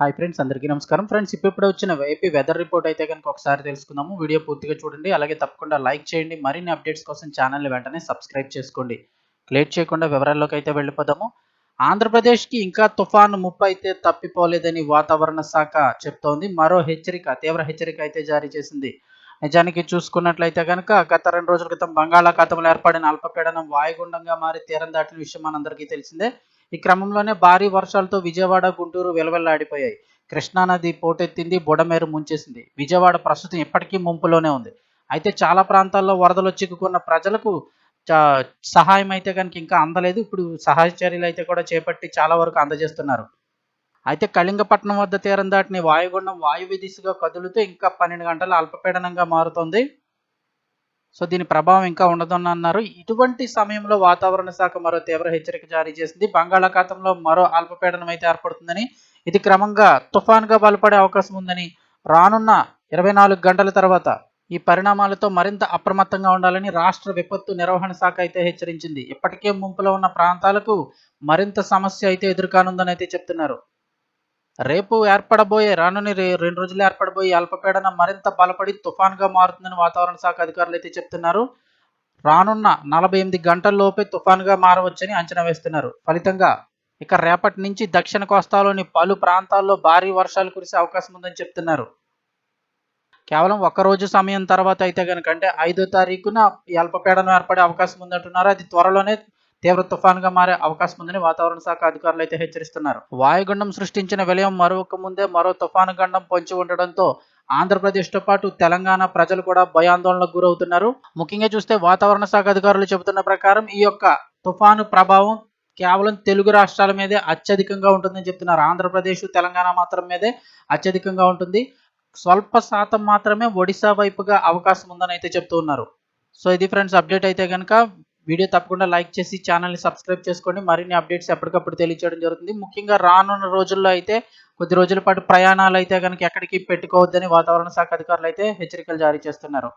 Hi friends అందరికీ నమస్కారం. Friends ఇప్పుడు వచ్చిన ఏపీ వెదర్ రిపోర్ట్ అయితే కనుక ఒకసారి తెలుసుకుందాము. వీడియో పూర్తిగా చూడండి. అలాగే తప్పకుండా లైక్ చేయండి. మరిన్ని అప్డేట్స్ కోసం ఛానల్ వెంటనే సబ్స్క్రైబ్ చేసుకోండి. లేట్ చేయకుండా వివరాల్లోకి అయితే వెళ్ళిపోదాము. ఆంధ్రప్రదేశ్కి ఇంకా తుఫాను ముప్పు అయితే తప్పిపోలేదని వాతావరణ శాఖ చెప్తోంది. మరో హెచ్చరిక తీవ్ర హెచ్చరిక అయితే జారీ చేసింది. నిజానికి చూసుకున్నట్లయితే కనుక గత రెండు రోజుల క్రితం బంగాళాఖాతంలో ఏర్పడిన అల్పపీడనం వాయుగుండంగా మారి తీరం దాటిన విషయం మనందరికీ తెలిసిందే. ఈ క్రమంలోనే భారీ వర్షాలతో విజయవాడ గుంటూరు వెలవెల్లాడిపోయాయి. కృష్ణానది పోటెత్తింది బుడమేరు ముంచేసింది. విజయవాడ ప్రస్తుతం ఇప్పటికీ ముంపులోనే ఉంది. అయితే చాలా ప్రాంతాల్లో వరదలు చిక్కుకున్న ప్రజలకు సహాయం అయితే కనుక ఇంకా అందలేదు. ఇప్పుడు సహాయ చర్యలు అయితే కూడా చేపట్టి చాలా వరకు అందజేస్తున్నారు. అయితే కళింగపట్నం వద్ద తీరం దాటిన వాయుగుండం వాయువ్య దిశగా కదులుతూ ఇంకా పన్నెండు గంటల అల్పపీడనంగా మారుతుంది. సో దీని ప్రభావం ఇంకా ఉండదని అన్నారు. ఇటువంటి సమయంలో వాతావరణ శాఖ మరో తీవ్ర హెచ్చరిక జారీ చేసింది. బంగాళాఖాతంలో మరో అల్పపీడనం అయితే ఏర్పడుతుందని ఇది క్రమంగా తుఫాన్గా బలపడే అవకాశం ఉందని రానున్న ఇరవై నాలుగు గంటల తర్వాత ఈ పరిణామాలతో మరింత అప్రమత్తంగా ఉండాలని రాష్ట్ర విపత్తు నిర్వహణ శాఖ అయితే హెచ్చరించింది. ఇప్పటికే ముంపులో ఉన్న ప్రాంతాలకు మరింత సమస్య అయితే ఎదుర్కానుందని అయితే చెప్తున్నారు. రేపు ఏర్పడబోయే రానుని రెండు రోజులు ఏర్పడబోయే అల్పపీడనం మరింత బలపడి తుఫాన్గా మారుతుందని వాతావరణ శాఖ అధికారులు అయితే చెప్తున్నారు. రానున్న నలభై ఎనిమిది గంటల్లోపే తుఫాన్గా మారవచ్చని అంచనా వేస్తున్నారు. ఫలితంగా ఇక రేపటి నుంచి దక్షిణ కోస్తాలోని పలు ప్రాంతాల్లో భారీ వర్షాలు కురిసే అవకాశం ఉందని చెప్తున్నారు. కేవలం ఒక రోజు సమయం తర్వాత అయితే కనుక అంటే ఐదో తారీఖున అల్పపీడనం ఏర్పడే అవకాశం ఉందంటున్నారు. అది త్వరలోనే తీవ్ర తుఫాన్గా మారే అవకాశం ఉందని వాతావరణ శాఖ అధికారులు అయితే హెచ్చరిస్తున్నారు. వాయుగుండం సృష్టించిన విలయం మరొక ముందే మరో తుఫాను గండం పొంచి ఉండడంతో ఆంధ్రప్రదేశ్తో పాటు తెలంగాణ ప్రజలు కూడా భయాందోళనకు గురవుతున్నారు. ముఖ్యంగా చూస్తే వాతావరణ శాఖ అధికారులు చెబుతున్న ప్రకారం ఈ యొక్క తుఫాను ప్రభావం కేవలం తెలుగు రాష్ట్రాల మీదే అత్యధికంగా ఉంటుందని చెప్తున్నారు. ఆంధ్రప్రదేశ్ తెలంగాణ మాత్రం మీదే అత్యధికంగా ఉంటుంది. స్వల్ప శాతం మాత్రమే ఒడిశా వైపుగా అవకాశం ఉందని అయితే చెప్తూ ఉన్నారు. సో ఇది ఫ్రెండ్స్ అప్డేట్ అయితే కనుక వీడియో తప్పకుండా లైక్ చేసి ఛానల్ని సబ్స్క్రైబ్ చేసుకోండి. మరిన్ని అప్డేట్స్ ఎప్పటికప్పుడు తెలియచేయడం జరుగుతుంది. ముఖ్యంగా రానున్న రోజుల్లో అయితే కొద్ది రోజుల పాటు ప్రయాణాలు అయితే కనుక ఎక్కడికి పెట్టుకోవద్దని వాతావరణ శాఖ అధికారులు అయితే హెచ్చరికలు జారీ చేస్తున్నారు.